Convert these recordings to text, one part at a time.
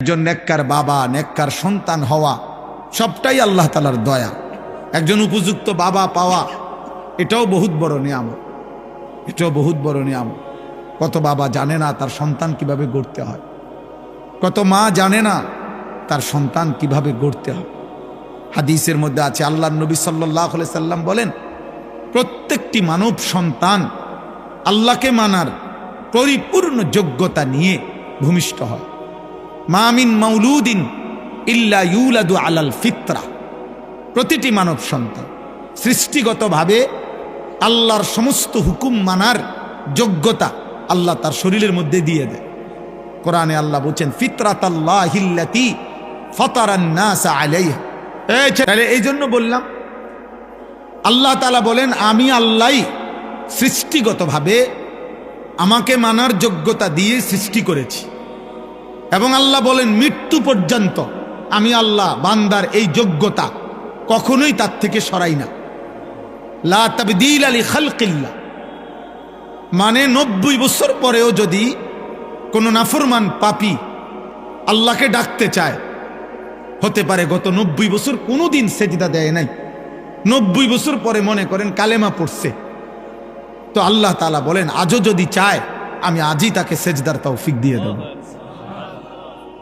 একজন নেককার বাবা, নেককার সন্তান হওয়া, সবটাই আল্লাহ তালার দয়া। একজন উপযুক্ত বাবা পাওয়া, এটাও বহুত বড় নিয়ামত। এটাও বহুত বড় নিয়ামত। কত বাবা জানে না তার সন্তান কীভাবে গড়তে হয়। কত মা জানে না তার সন্তান কীভাবে গড়তে হয়। হাদিসের মধ্যে আছে আল্লাহ নবী সাল্লাহ সাল্লাম বলেন, প্রত্যেকটি মানব সন্তান আল্লাহকে মানার পরিপূর্ণ যোগ্যতা নিয়ে ভূমিষ্ঠ হয়। মামিন মাউলুদিন ইল্লা ইউলাদু আলাল ফিতরা। প্রতিটি মানব সন্তান সৃষ্টিগতভাবে আল্লাহর সমস্ত হুকুম মানার যোগ্যতা আল্লাহ তার শরীরের মধ্যে দিয়ে দেয়। কোরআনে আল্লাহ বলছেন ফিতরাত আল্লাহ হিল্লাতি ফতারান্নাসা আলাইহা। তাহলে এই জন্য বললাম, আল্লাহ তালা বলেন, আমি আল্লাহ সৃষ্টিগতভাবে আমাকে মানার যোগ্যতা দিয়ে সৃষ্টি করেছি। এবং আল্লাহ বলেন, মৃত্যু পর্যন্ত আমি আল্লাহ, বান্দার এই যোগ্যতা কখনোই তার থেকে সরাই না। লা আলী খালকিল্লা মানে নব্বই বছর পরেও যদি কোনো নাফরমান পাপি আল্লাহকে ডাকতে চায়, হতে পারে গত নব্বই বছর কোনো দিন সেজিদা দেয় নাই। নব্বই বছর পরে মনে করেন কালেমা পড়ছে। তো আল্লাহ তালা বলেন, আজও যদি চায়, আমি আজই তাকে সেজদার তৌফিক দিয়ে দেব।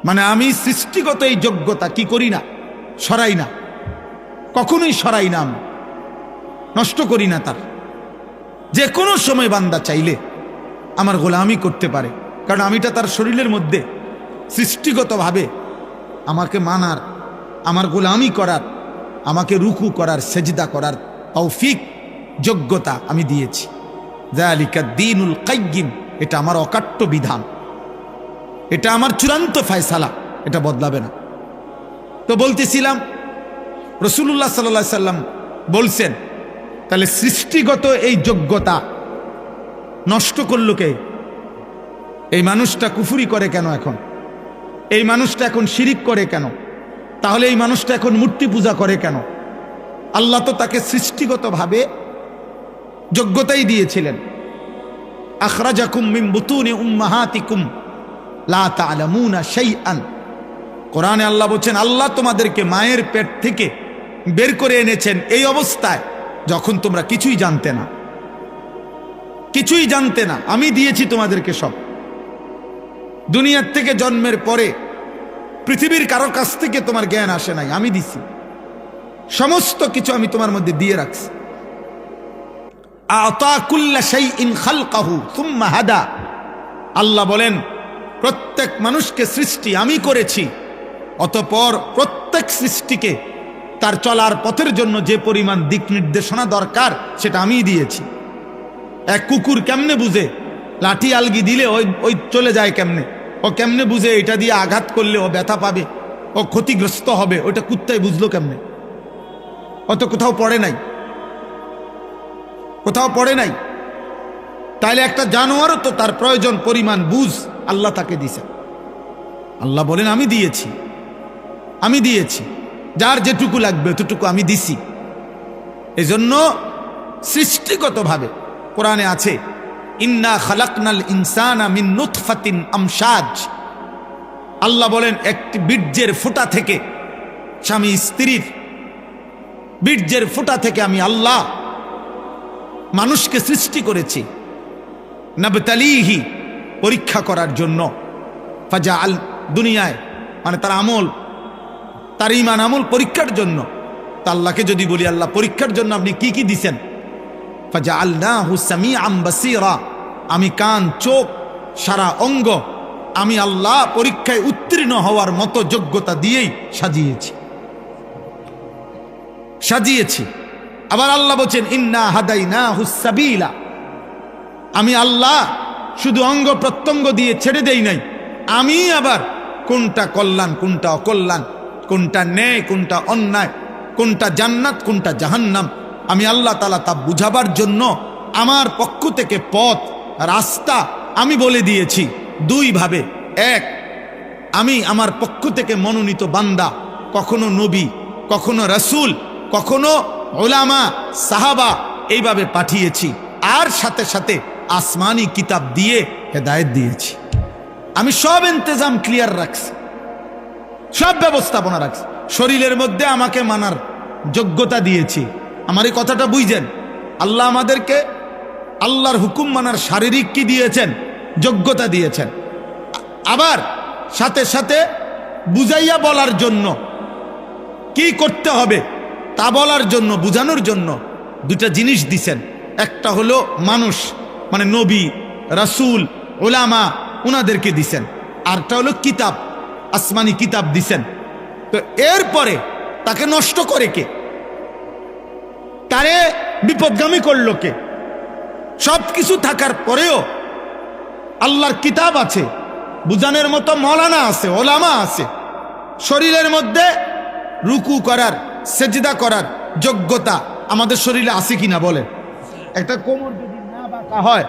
মানে আমি সৃষ্টিগত এই যোগ্যতা কি করি না? সরাই না। কখনোই সরাই না আমি। নষ্ট করি না তার। যে কোনো সময় বান্দা চাইলে আমার গোলামি করতে পারে। কারণ আমিটা তার শরীরের মধ্যে সৃষ্টিগতভাবে আমাকে মানার, আমার গোলামি করার, আমাকে রুকু করার, সেজদা করার তৌফিক, যোগ্যতা আমি দিয়েছি। জালিকা দিনুল কাইয়িম এটা আমার অকাট্য বিধান। এটা আমার চূড়ান্ত ফায়সালা এটা বদলাবে না। তো বলতেছিলাম রসুল্লাহ সাল্লা সাল্লাম বলছেন, তাহলে সৃষ্টিগত এই যোগ্যতা নষ্ট করল কে? এই মানুষটা কুফুরি করে কেন এখন? এই মানুষটা এখন শিরিক করে কেন? তাহলে এই মানুষটা এখন মূর্তি পূজা করে কেন? আল্লাহ তো তাকে সৃষ্টিগতভাবে যোগ্যতাই দিয়েছিলেন। আখরাজাকুম মিন বুতুনি উম্মাহাতিকুম। কোরআনে আল্লাহ বলছেন, আল্লাহ তোমাদেরকে মায়ের পেট থেকে বের করে এনেছেন এই অবস্থায় যখন তোমরা কিছুই জানতে না। কিছুই জানতে না। আমি দিয়েছি তোমাদেরকে সব। দুনিয়ার থেকে জন্মের পরে পৃথিবীর কারও কাছ থেকে তোমার জ্ঞান আসে নাই। আমি দিছি। সমস্ত কিছু আমি তোমার মধ্যে দিয়ে রাখছি। আতাকুল্লা শাইইন খালকাহু, সুম্মা হাদা। আল্লাহ বলেন প্রত্যেক মানুষকে সৃষ্টি আমি করেছি। অতপর প্রত্যেক সৃষ্টিকে তার চলার পথের জন্য যে পরিমাণ দিক নির্দেশনা দরকার, সেটা আমিই দিয়েছি। এক কুকুর কেমনে বুঝে? লাঠি আলগি দিলে ওই ওই চলে যায় কেমনে? ও কেমনে বুঝে এটা দিয়ে আঘাত করলে ও ব্যথা পাবে? ও ক্ষতিগ্রস্ত হবে ওটা কুত্তায় বুঝলো কেমনে? অত কোথাও পড়ে নাই। কোথাও পড়ে নাই। তাইলে একটা জানোয়ারও তো তার প্রয়োজন, পরিমাণ, বুঝ। আল্লাহ তাকে দিছে আল্লাহ বলেন, আমি দিয়েছি। আমি দিয়েছি। যার যেটুকু লাগবে অতটুকু আমি দিছি। এজন্য সৃষ্টিগতভাবে কোরআনে আছে, ইন্না খালাকনাল ইনসানা মিন নুতফাতিন আমসাজ। আল্লাহ বলেন, একটি বীর্যের ফোঁটা থেকে স্বামী স্ত্রীর বীর্যের ফোঁটা থেকে আমি আল্লাহ মানুষকে সৃষ্টি করেছি। নবতালিহি পরীক্ষা করার জন্য। ফাজা আল দুনিয়ায় মানে তার আমল, তার ইমান আমল পরীক্ষার জন্য। তা আল্লাহকে যদি বলি, আল্লাহ পরীক্ষার জন্য আপনি কি কি দিছেন? ফাজা আল্লাহ হুসামি আম্বাসিরা আমি কান, চোখ, সারা অঙ্গ, আমি আল্লাহ পরীক্ষায় উত্তীর্ণ হওয়ার মতো যোগ্যতা দিয়েই সাজিয়েছি। সাজিয়েছি। আবার আল্লাহ বলছেন, ইন্না হাদাই না হুসাবিলা আমি আল্লাহ শুধু অঙ্গ প্রত্যঙ্গ দিয়ে ছেড়ে দেই নাই। আমি আবার কোনটা কল্যাণ, কোনটা অকল্যাণ, কোনটা ন্যায়, কোনটা অন্যায়, কোনটা জান্নাত, কোনটা জাহান্নাম, আমি আল্লাহ তালা তা বুঝাবার জন্য আমার পক্ষ থেকে পথ, রাস্তা আমি বলে দিয়েছি দুই ভাবে। এক, আমি আমার পক্ষ থেকে মনোনীত বান্দা, কখনো নবী, কখনো রসুল, কখনো ওলামা সাহাবা, এইভাবে পাঠিয়েছি। আর সাথে সাথে আসমানি কিতাব দিয়ে হেদায়েত দিয়েছি। আমি সব ইন্তজাম ক্লিয়ার রাখছি। সব ব্যবস্থাপনা রাখছি। শরীরের মধ্যে আমাকে মানার যোগ্যতা দিয়েছি। আমার এই কথাটা বুঝছেন আল্লাহ আমাদেরকে আল্লাহর হুকুম মানার শারীরিক কি দিয়েছেন? যোগ্যতা দিয়েছেন। আবার সাথে সাথে বুঝাইয়া বলার জন্য কি করতে হবে তা বলার জন্য, বুঝানোর জন্য দুটা জিনিস দিছেন। একটা হলো মানুষ। মানে নবী, রাসূল ওলামা ওনাদেরকে দিছেন। আরটা হলো কিতাব, আসমানি কিতাব দিছেন। তো এরপরে তাকে নষ্ট করে কে? তারে বিপদগামী করল কে? সব কিছু থাকার পরেও আল্লাহর কিতাব আছে বুজানের মতো মলানা আছে, ওলামা আছে। শরীরের মধ্যে রুকু করার, সেজদা করার যোগ্যতা আমাদের শরীরে আছে কিনা বলেন। একটা কোমর বাঁকা হয়।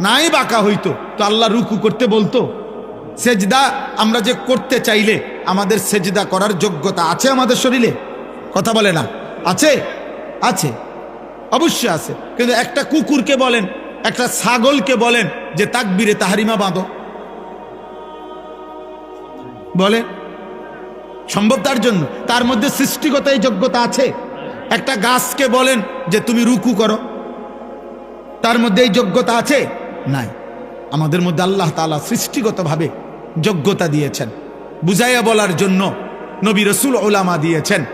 নাই বাঁকা হইতো। তো আল্লাহ রুকু করতে বলতো। সেজদা আমরা যে করতে চাইলে, আমাদের সেজদা করার যোগ্যতা আছে আমাদের শরীরে? কথা বলে না। আছে? আছে। অবশ্যই আছে। কিন্তু একটা কুকুরকে বলেন, একটা ছাগলকে বলেন, যে তাকবিরে তাহারিমা বাঁধো। বলে? সম্ভব তার জন্য। তার মধ্যে সৃষ্টিগত এই যোগ্যতা আছে। একটা গাছকে বলেন, যে তুমি রুকু করো। তার মধ্যে এই যোগ্যতা আছে? নাই। আমাদের মধ্যে আল্লাহ তালা সৃষ্টিগতভাবে যোগ্যতা দিয়েছেন। বুঝাইয়া বলার জন্য নবী রসুল ওলামা দিয়েছেন।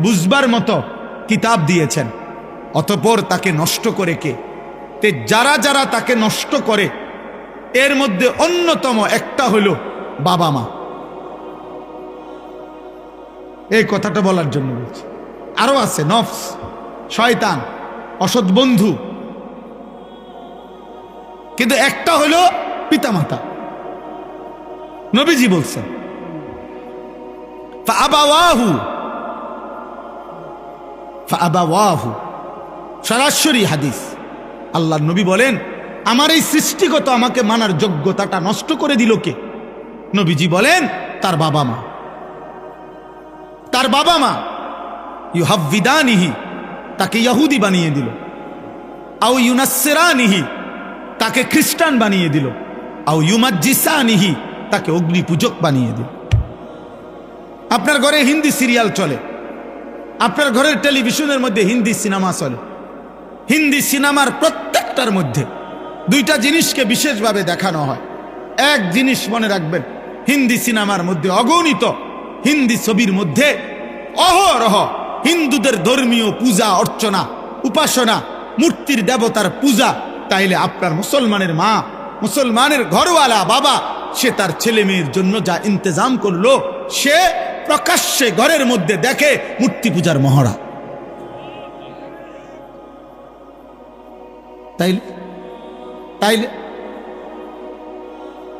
বুঝবার মতো কিতাব দিয়েছেন। অতপর তাকে নষ্ট করে কে? তে যারা যারা তাকে নষ্ট করে, এর মধ্যে অন্যতম একটা হলো বাবা মা। এই কথাটা বলার জন্য বলছি। আরও আছে, নফস, শয়তান, অসৎ বন্ধু কিন্তু একটা হলো পিতামাতা। নবীজি বলছেন, ফাআবাওয়াহু। ফাআবাওয়াহু। সরাসরি হাদিস। আল্লাহ নবী বলেন, আমার এই সৃষ্টিগত আমাকে মানার যোগ্যতাটা নষ্ট করে দিল কে? নবীজি বলেন, তার বাবা মা। তার বাবা মা? ইউহাবিদানিহি তাকে ইহুদি বানিয়ে দিল। আও ইউনাসেরানিহি তাকে খ্রিস্টান বানিয়ে দিল। আও ইউমাজ্জিসানিহি, তাকে অগ্নি পূজক বানিয়ে দিল। আপনার ঘরে হিন্দি সিরিয়াল চলে। আপনার ঘরের টেলিভিশনের মধ্যে হিন্দি সিনেমা চলে। হিন্দি সিনেমার প্রত্যেকটার মধ্যে দুইটা জিনিসকে বিশেষভাবে দেখানো হয়। এক জিনিস মনে রাখবেন, হিন্দি সিনেমার মধ্যে অগণিত হিন্দি ছবির মধ্যে অহরহ হিন্দুদের ধর্মীয় পূজা, অর্চনা, উপাসনা, মূর্তির দেবতার পূজা তাইলে আপনার মুসলমানের মা, মুসলমানের ঘরওয়ালা বাবা, সে তার ছেলে মেয়ের জন্য যা ইন্তজাম করল, সে প্রকাশ্যে ঘরের মধ্যে দেখে মূর্তি পূজার মহড়া। তাইলে তাইলে,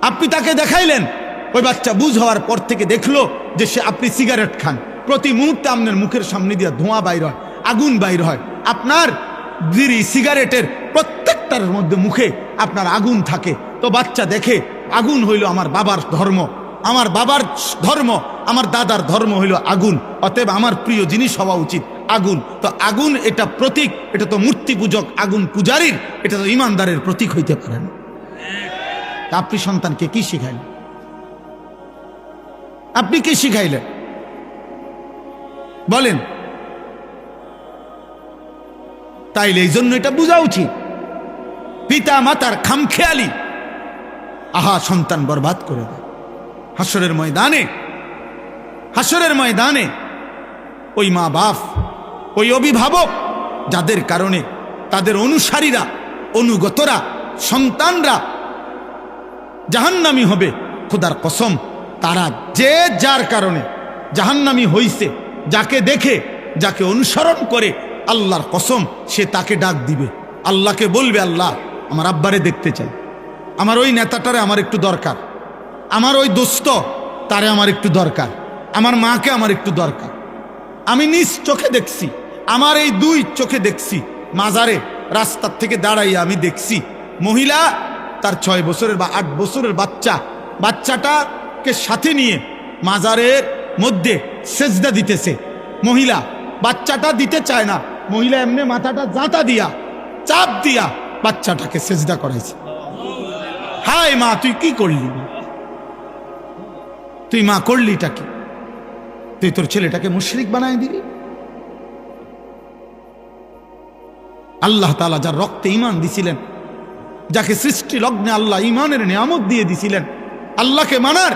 আপনি তাকে দেখাইলেন, ওই বাচ্চা বুঝ হওয়ার পর থেকে দেখল যে সে আপনি সিগারেট খান। প্রতি মুহূর্তে আপনার মুখের সামনে দিয়ে ধোঁয়া বাইর হয়, আগুন বাইর হয়। আপনার বিড়ি সিগারেটের প্রত্যেকটার মধ্যে মুখে আপনার আগুন থাকে। তো বাচ্চা দেখে আগুন হইল আমার বাবার ধর্ম। আমার বাবার ধর্ম, আমার দাদার ধর্ম হইল আগুন। অতএব আমার প্রিয় জিনিস হওয়া উচিত আগুন। তো আগুন এটা প্রতীক, এটা তো মূর্তি পূজক, আগুন পূজারীর, এটা তো ইমানদারের প্রতীক হইতে পারে না। আপনি সন্তানকে কি শিখাইলেন? আপনি কি শিখাইলেন? বলেন। তাইলে এই জন্য এটা বোঝা উচিত। পিতা মাতার খামখেয়ালি। আহা, সন্তান বরবাদ করে দেয় হাসরের ময়দানে হাসরের ময়দানে ওই মা বাপ, ওই অভিভাবক, যাদের কারণে তাদের অনুসারীরা, অনুগতরা, সন্তানরা জাহান্নামি হবে, খোদার কসম। তারা যে যার কারণে জাহান্নামি হইছে, যাকে দেখে, যাকে অনুসরণ করে, আল্লাহর কসম, সে তাকে ডাক দিবে। আল্লাহকে বলবে, আল্লাহ আমার আব্বারে দেখতে চাই। আমার ওই নেতাটারে আমার একটু দরকার। আমার ওই দোস্ত তারে আমার একটু দরকার। আমার মাকে আমার একটু দরকার। আমি নিজ চোখে দেখছি, আমার এই দুই চোখে দেখছি, মাজারে রাস্তার থেকে দাঁড়াইয়া আমি দেখছি, মহিলা তার ছয় বছরের বা আট বছরের বাচ্চা, বাচ্চাটাকে সাথে নিয়ে মাজারের মধ্যে সেজদা দিতেছে। মহিলা, বাচ্চাটা দিতে চায় না। মহিলা এমনি মাথাটা জাঁতা দিয়া, চাপ দিয়া বাচ্চাটাকে সেজদা করাইছে। হায় মা, তুই কি করলি? তুই মা করলিটা কি? তুই তোর ছেলেটাকে মুশরিক বানায় দিবি আল্লাহ তালা যার রক্তে ইমান দিছিলেন, যাকে সৃষ্টি লগ্নে আল্লাহ ইমানের নিয়ামত দিয়ে দিছিলেন, আল্লাহকে মানার,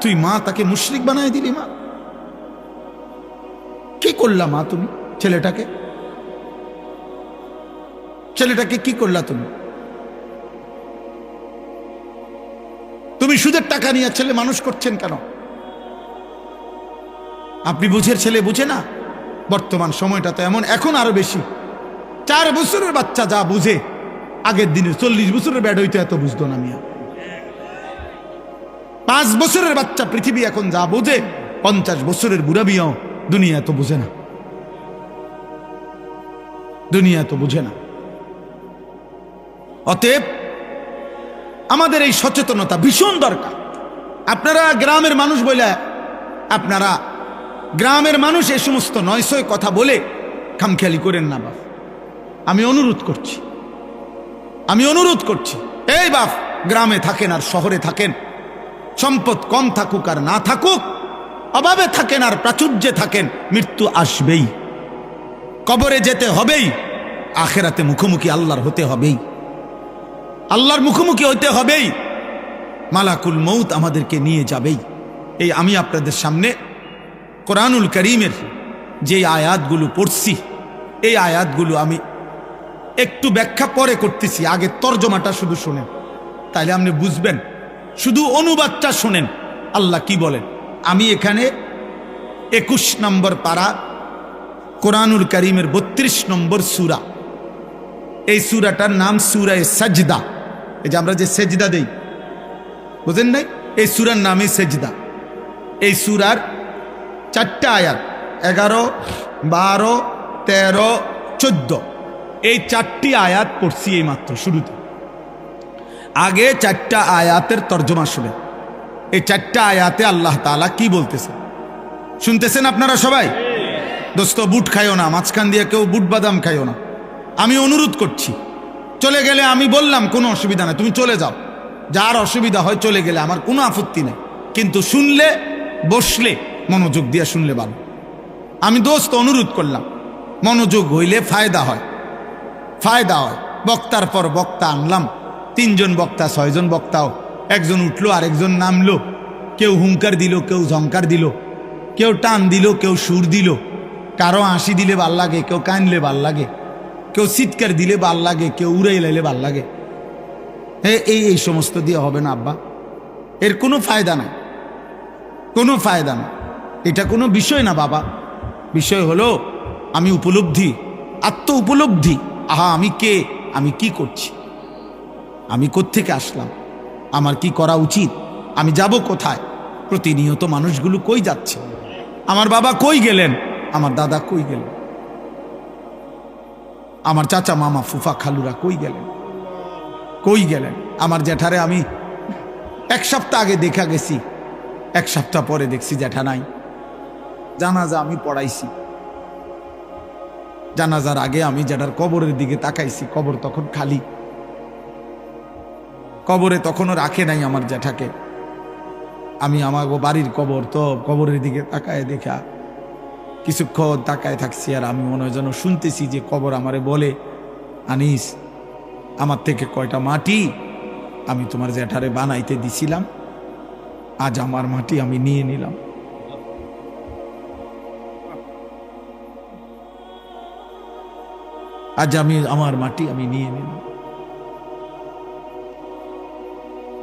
তুই মা তাকে মুশরিক বানায় দিলি মা। কি করলা মা তুমি ছেলেটাকে? ছেলেটাকে কি করলা তুমি? তুমি সুদের টাকা নিয়ে ছেলে মানুষ করছেন কেন? আপনি বুঝের ছেলে বুঝে না? বর্তমান সময়টা তো এমন, এখন আরও বেশি। চার বছরের বাচ্চা যা বুঝে, আগের দিনে চল্লিশ বছরের ব্যাড হইতে এত বুঝতো না মিয়া। পাঁচ বছরের বাচ্চা পৃথিবী এখন যা বোঝে, পঞ্চাশ বছরের বুড়া বিয়াও দুনিয়া এত বুঝে না। দুনিয়া এত বুঝে না। অতএব আমাদের এই সচেতনতা ভীষণ দরকার। আপনারা গ্রামের মানুষ বলে আপনারা গ্রামের মানুষ এই সমস্ত নয়সয় কথা বলে খামখেয়ালি করেন না, বাপ। আমি অনুরোধ করছি। আমি অনুরোধ করছি, এই বাপ, গ্রামে থাকেন আর শহরে থাকেন। সম্পদ কম থাকুক আর না থাকুক, অভাবে থাকেন আর প্রাচুর্যে থাকেন, মৃত্যু আসবেই। কবরে যেতে হবেই, আখেরাতে মুখোমুখি আল্লাহর হতে হবেই। আল্লাহর মুখোমুখি হইতে হবেই। মালাকুল মৌত আমাদেরকে নিয়ে যাবেই। এই আমি আপনাদের সামনে কোরআনুল করিমের যে আয়াতগুলো পড়ছি, এই আয়াতগুলো আমি একটু ব্যাখ্যা পরে করতেছি। আগে তর্জমাটা শুধু শোনেন, তাইলে আপনি বুঝবেন। শুধু অনুবাদটা শোনেন, আল্লাহ কি বলেন? আমি এখানে একুশ নম্বর পাড়া কোরআনুল করিমের বত্রিশ নম্বর সুরা। এই সুরাটার নাম সুরায় সাজদা। এই যে আমরা যে সেজদা দেই, বুঝেন নাই? এই সুরার নামই সেজদা। এই সুরার চারটা আয়াত, এগারো, বারো, তেরো, চোদ্দ। এই চারটি আয়াত পড়ছি এই মাত্র শুরুতে। আগে চারটা আয়াতের তর্জমা শুনে এই চারটা আয়াতে আল্লাহ তাআলা কি বলতেছে শুনতেছেন আপনারা সবাই? দোস্ত, বুট খাইও না, মাঝখান দিয়ে কেউ বুট বাদাম খাইও না। আমি অনুরোধ করছি চলে গেলে আমি বললাম, কোনো অসুবিধা নেই, তুমি চলে যাও। যার অসুবিধা হয় চলে গেলে আমার কোনো আপত্তি নেই। কিন্তু শুনলে, বসলে, মনোযোগ দিয়ে শুনলে ভালো। আমি দোস্ত অনুরোধ করলাম, মনোযোগ হইলে ফায়দা হয়। ফায়দা হয়। বক্তার পর বক্তা আনলাম। তিনজন বক্তা, ছয়জন বক্তাও। একজন উঠল, আরেকজন নামলো। কেউ হুঙ্কার দিল, কেউ ঝঙ্কার দিল। কেউ টান দিল, কেউ সুর দিল। কারও হাসি দিলে ভালো লাগে, কেউ কানলে ভালো লাগে। কেউ চিৎকার দিলে ভালো লাগে, কেউ উড়ে লাইলে ভালো লাগে। হ্যাঁ এই এই সমস্ত দিয়ে হবে না, আব্বা। এর কোনো ফায়দা নাই। কোনো ফায়দা না এটা কোনো বিষয় না, বাবা। বিষয় হলো, আমি উপলব্ধি আত্ম উপলব্ধি আহা, আমি কে? আমি কি করছি? আমি কোত্থেকে আসলাম? আমার কি করা উচিত? আমি যাব কোথায়? প্রতিনিয়ত মানুষগুলো কই যাচ্ছে? আমার বাবা কই গেলেন? আমার দাদা কই গেলেন? আমার চাচা মামা ফুফা খালুরা কই গেলেন? কই গেলেন? আমার জ্যাঠারে আমি এক সপ্তাহ আগে দেখা গেছি। এক সপ্তাহ পরে দেখছি জ্যাঠা নাই। জানাজা আমি পড়াইছি। জানাজার আগে আমি জ্যাঠার কবরের দিকে তাকাইছি, কবর তখন খালি। কবরে তখনও রাখে নাই আমার জ্যাঠাকে। আমি আমার বাড়ির কবর তো কবরের দিকে তাকায় দেখা। কিছুক্ষণ তাকায় থাকছি আর আমি মনে হয় যেন শুনতেছি যে কবর আমারে বলে, আনিস, আমার থেকে কয়টা মাটি আমি তোমার জ্যাঠারে বানাইতে দিছিলাম, আজ আমার মাটি আমি নিয়ে নিলাম। আজ আমি আমার মাটি আমি নিয়ে নিলাম।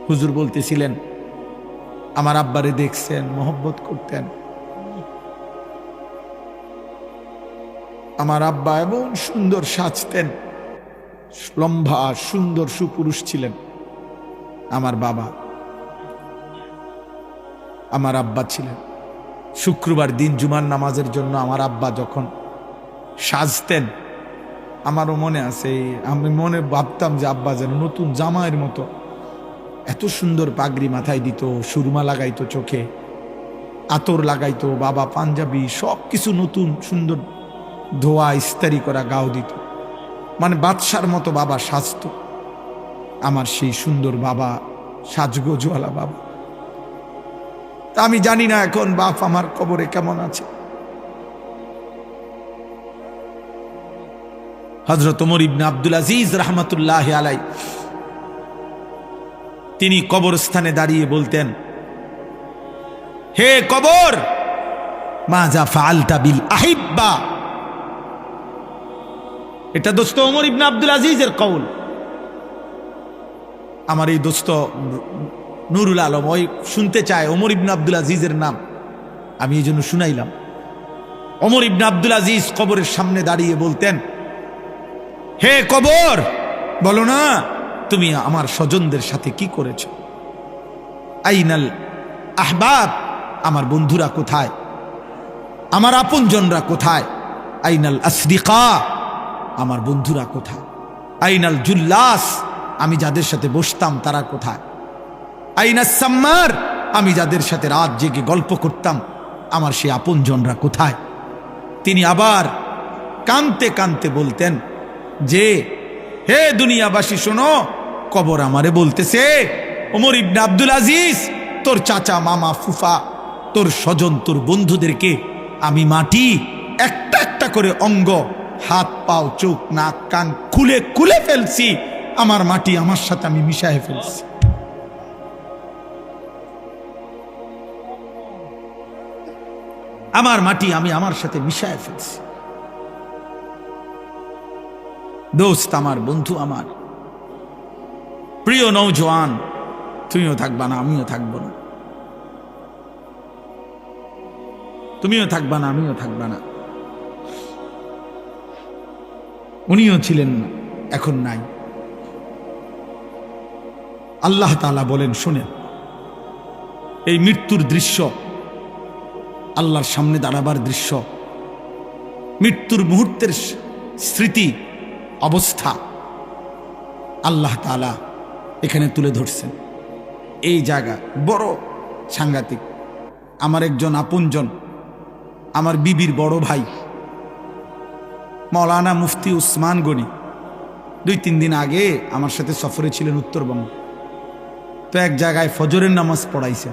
হুজুর বলতেছিলেন, আমার আব্বারে দেখছেন, মোহব্বত করতেন। আমার আব্বা এমন সুন্দর সাজতেন, লম্বা সুন্দর সুপুরুষ ছিলেন। আমার বাবা, আমার আব্বা ছিলেন। শুক্রবার দিন জুমার নামাজের জন্য আমার আব্বা যখন সাজতেন, আমারও মনে আছে, আমি মনে ভাবতাম যে আব্বা যেন নতুন জামাইয়ের মতো এত সুন্দর পাগড়ি মাথায় দিত, সুরমা লাগাইতো চোখে, আতর লাগাইতো, বাবা পাঞ্জাবি সব কিছু নতুন সুন্দর ধোয়া ইস্তারি করা গাও দিত। মানে বাদশার মতো বাবা সাজত। আমার সেই সুন্দর বাবা, সাজগোজওয়ালা বাবা। তা আমি জানি না এখন বাপ আমার কবরে কেমন আছে। হজরত ওমর ইবনে আব্দুল আজিজ রহমতুল্লাহ আলাই তিনি কবরস্থানে দাঁড়িয়ে বলতেন, হে কবর মাজা ফালতা বিল আহিব্বা। এটা দোস্ত ওমর ইবনে আব্দুল আজিজের কৌল আমার এই দোস্ত নুরুল আলম, ওই শুনতে চায় ওমর ইবনে আব্দুল আজিজের নাম। আমি এই জন্য শুনাইলাম। ওমর ইবনে আব্দুল আজিজ কবরের সামনে দাঁড়িয়ে বলতেন, হে কবর, বলো না, তুমি আমার স্বজনদের সাথে কি করেছ? আইনাল আহবাব, আমার বন্ধুরা কোথায়? আমার আপনজনরা কোথায়? আইনাল আসদিকা আমার বন্ধুরা কোথায়? আইনাল জুল্লাস, আমি যাদের সাথে বসতাম তারা কোথায়? আইনাস সাম্মার, আমি যাদের সাথে রাত জেগে গল্প করতাম, আমার সে আপনজনরা কোথায়? তিনি আবার কানতে কানতে বলতেন, যে, হে দুনিয়াবাসী শোনো, কবর আমারে বলতেছে, ওমর ইবনে আব্দুল আজিজ, তোর চাচা, মামা, ফুফা, তোর স্বজন, তোর বন্ধুদেরকে আমি মাটি একটা একটা করে অঙ্গ হাত, পাও, চোখ, নাক, কান খুলে খুলে ফেলছি। আমার মাটি আমার সাথে আমি মিশায় ফেলছি। আমার মাটি আমি আমার সাথে মিশায় ফেলছি। দোস্ত আমার, বন্ধু আমার, প্রিয় নৌজওয়ান তুমিও থাকবা না, আমিও থাকব না। তুমিও থাকবা না, আমিও থাকবা না। উনিও ছিলেন এখন নাই। আল্লাহ তালা বলেন, শুনেন, এই মৃত্যুর দৃশ্য, আল্লাহর সামনে দাঁড়াবার দৃশ্য, মৃত্যুর মুহূর্তের স্মৃতি, অবস্থা আল্লাহ তালা এখানে তুলে ধরছেন। এই জায়গা বড় সাংঘাতিক। আমার একজন আপনজন, আমার বিবির বড় ভাই মৌলানা মুফতি উসমান গনি। দুই তিন দিন আগে আমার সাথে সফরে ছিলেন উত্তরবঙ্গ। তো এক জায়গায় ফজরের নামাজ পড়াইছে।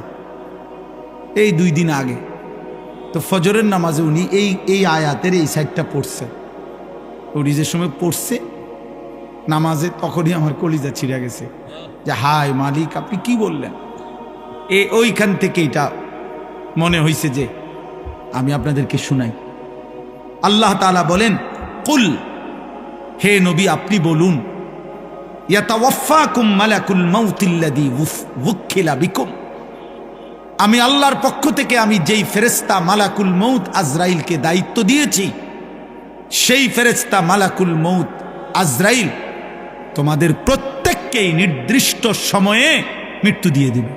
এই দুই দিন আগে। তো ফজরের নামাজে উনি এই এই আয়াতের এই সাইডটা পড়ছে। উনি যে সময় পড়ছে, নামাজে তখনই আমার কলিজা ছিঁড়ে গেছে। যে হাই মালিক, আপনি কি বললেন? এ ওইখান থেকে এটা মনে হয়েছে যে, আমি আপনাদেরকে শুনাই। আল্লাহ তালা বলেন কুল, হে নবী, আপনি বলুন আমি আল্লাহর পক্ষ থেকে আমি যেই ফেরেস্তা মালাকুল মৌত আজরাইলকে দায়িত্ব দিয়েছি, সেই ফেরেস্তা মালাকুল মৌত আজরাইল তোমাদের প্রত্যেককেই নির্দিষ্ট সময়ে মৃত্যু দিয়ে দেবে।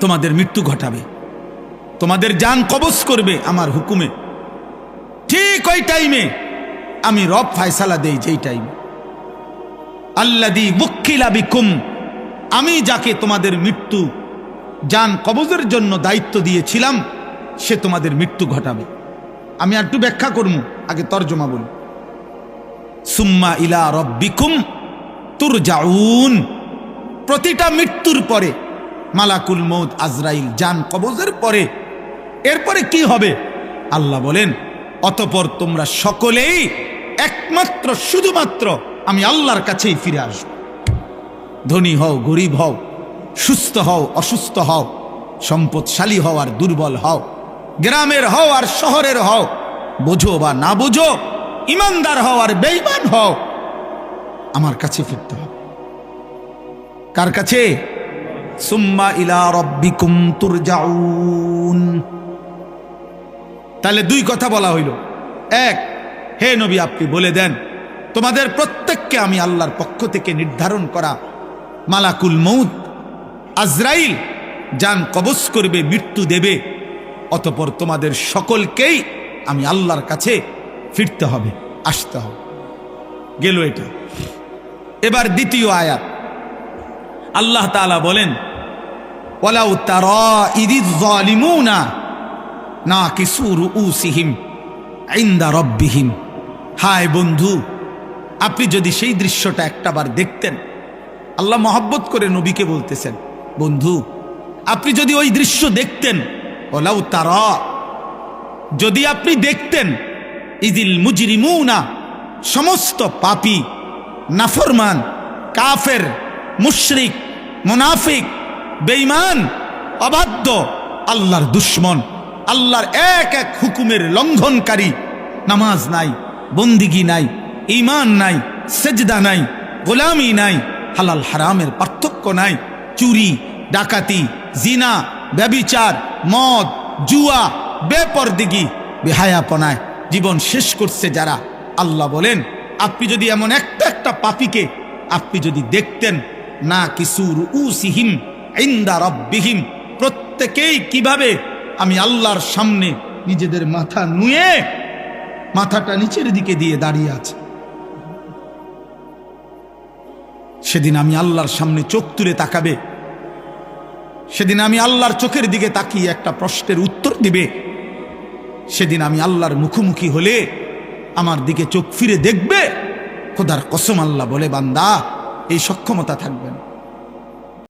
তোমাদের মৃত্যু ঘটাবে। তোমাদের যান কবজ করবে আমার হুকুমে। ঠিক ওই টাইমে আমি রব ফায়সালা দেই যেই টাইমে। আল্লাদি মুখিলা বিকুম, আমি যাকে তোমাদের মৃত্যু যান কবজের জন্য দায়িত্ব দিয়েছিলাম, সে তোমাদের মৃত্যু ঘটাবে। আমি আর একটু ব্যাখ্যা করব আগে তর্জমা বলি সুম্মা ইলা রব্বিকুম তুর যাউন প্রতিটা মৃত্যুর পরে মালাকুল মৌদ আজরাইল যান কবজের পরে এরপরে কি হবে? আল্লাহ বলেন, অতপর তোমরা সকলেই একমাত্র, শুধুমাত্র আমি আল্লাহর কাছেই ফিরে আসব। ধনী হও, গরিব হও, সুস্থ হও, অসুস্থ হও, সম্পদশালী হও আর দুর্বল হও, গ্রামের হও আর শহরের হও, বোঝো বা না বোঝো, ইমানদার হও আর বেইমান হও, আমার কাছে ফিরতে হবে। কার কাছে? সুম্মা ইলা রব্বিকুম তুরজাউন। তাহলে দুই কথা বলা হইল। এক, হে নবী, আপনি বলে দেন, তোমাদের প্রত্যেককে আমি আল্লাহর পক্ষ থেকে নির্ধারণ করা মালাকুল মৌত আজরাইল, যান কবজ করবে, মৃত্যু দেবে, অতপর তোমাদের সকলকেই আমি আল্লাহর কাছে ফিরতে হবে, আসতে হবে। গেল এটা। এবার দ্বিতীয় আয়াত। আল্লাহ তাআলা বলেন, ওয়ালাউ তারা না কিসুর উসিহিম, ইন্দা রব্বিহিম। হায় বন্ধু, আপনি যদি সেই দৃশ্যটা একটাবার দেখতেন, আল্লাহ মহাব্বত করে নবীকে বলতেছেন, বন্ধু, আপনি যদি ওই দৃশ্য দেখতেন, ওলাউ তারা, যদি আপনি দেখতেন, ইদিল মুজরিমুনা, সমস্ত পাপী, নাফরমান, কাফের, মুশরিক, মুনাফিক, বেঈমান, অবাধ্য, আল্লাহর দুশ্মন। আল্লাহর এক এক হুকুমের লঙ্ঘনকারী। নামাজ নাই, বন্দিগি নাই ইমান নাই, সেজদা নাই, গোলামি নাই, হালাল হারামের পার্থক্য নাই। চুরি, ডাকাতি, জিনা, ব্যবিচার, মদ, জুয়া, বেপরদিগি, বেহায়াপনায় জীবন শেষ করছে যারা। আল্লাহ বলেন, আপনি যদি এমন একটা একটা পাপিকে আপনি যদি দেখতেন, না কিসুর উসিহিম ইন্দা রব্বিহিম, প্রত্যেকেই কীভাবে আমি আল্লাহর সামনে নিজেদের মাথা নুয়ে মাথাটা নিচের দিকে দিয়ে দাঁড়িয়ে আছে। সেদিন আমি আল্লাহর সামনে চোখ তুলে তাকাবে। সেদিন আমি আল্লাহর চোখের দিকে তাকিয়ে একটা প্রশ্নের উত্তর দিবে। সেদিন আমি আল্লাহর মুখোমুখি হলে আমার দিকে চোখ ফিরে দেখবে। খোদার কসম আল্লাহ বলে, বান্দা, এই সক্ষমতা থাকবে না।